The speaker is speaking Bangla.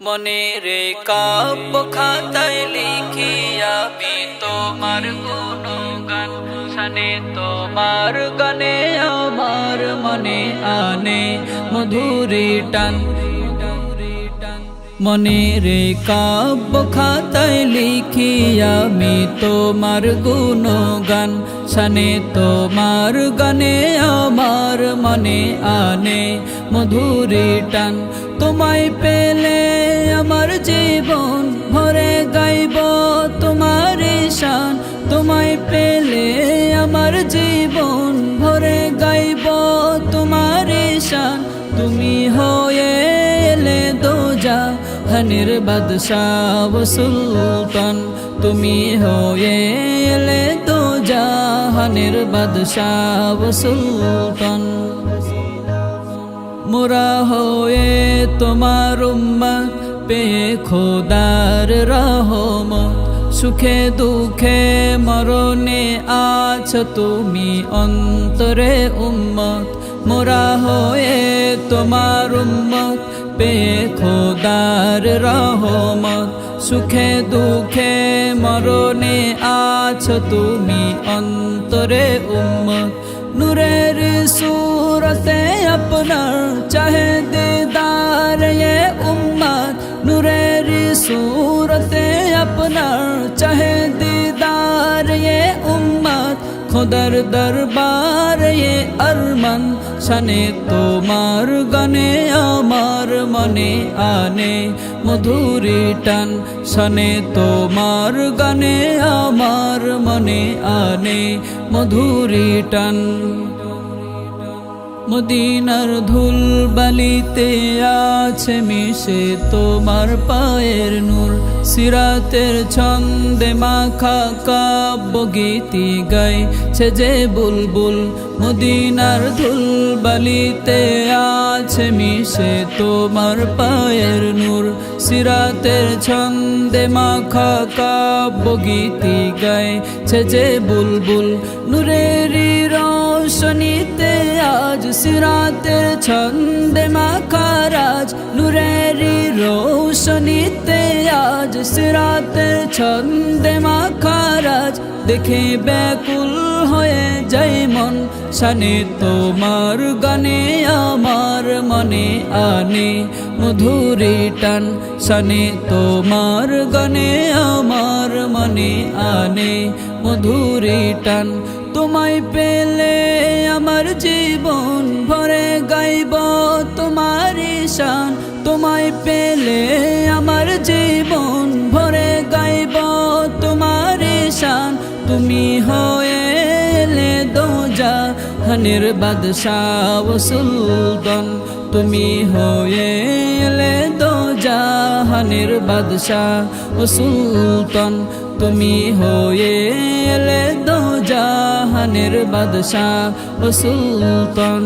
মনে রে কাব্য খাতায় লিখিয়া বি তোমার গুণগান শানে, তোমার গানে আমার মনে আনে, মধুরি টান মনে রে কাব্য খাতায় লিখিয়া আমি তোমার গুণগান শানে, তোমার গানে আমার মনে আনে, মধুরি টান, তোমায় পেলে আমার জীবন ভরে গাইব তোমার শান তোমায় পেলে আমার জীবন ভরে গাইব তোমার শান তুমি হয়ে এলে দোজা, হানির বাদশাহ সুলতান। তুমি হয়ে এলে দোজা, হানির বাদশাহ সুলতান। মোরা হয়ে তোমার উম্মত পে খোদার রহমত। সুখে দুঃখে মরণে আছ তুমি অন্তরে উম্মত। মোরা হয়ে তোমার উম্মত পে খোদার রহমত। সুখে দুঃখে মরণে আছ তুমি অন্তরে উম্মত। নূরের সুরতে আপনার চাহে দিদার নূরের সুরতে আপনার চাহে দিদার ये উম্মত খোদার দরবার ये अरमान শানে তোমার গানে আমার মনে আনে মধুরি টান শানে তোমার গানে আমার মনে আনে মধুরি টান মদিনার ধুল বালিতে আছে মিশে তোমার পায়ের নূর। সিরাতের ছন্দে মাখা কাব্য গীতি গাই যে বুলবুল। মদিনার ধুল বালিতে আছে মিশে তোমার পায়ের নূর। সিরাতের ছন্দে মাখা কাব্য গীতি গায় যে বুলবুল। নূরেরি রোশনীতে আজ সিরাতের ছন্দে মাখারাজ নূরেরি রোশনীতে আজ সিরাতের ছন্দে মাখারাজ দেখে ব্যাকুল হয়ে যাই মন শানে তোমার গানে আমার মনে আনে মধুরি টান শানে তোমার গানে আমার মনে আনে মধুরি টান তোমায় পেলে আমার জীবন ভরে গাইব তোমার শান তোমায় পেলে আমার জীবন ভরে গাইব তোমার শান তুমি হয়ে দোজা হানির বাদশাহ সুলতান। তুমি হয়ে এলে দোজা হানির বাদশাহ সুলতান। তুমি হয়ে এলে দোজা হানির বাদশাহ সুলতান।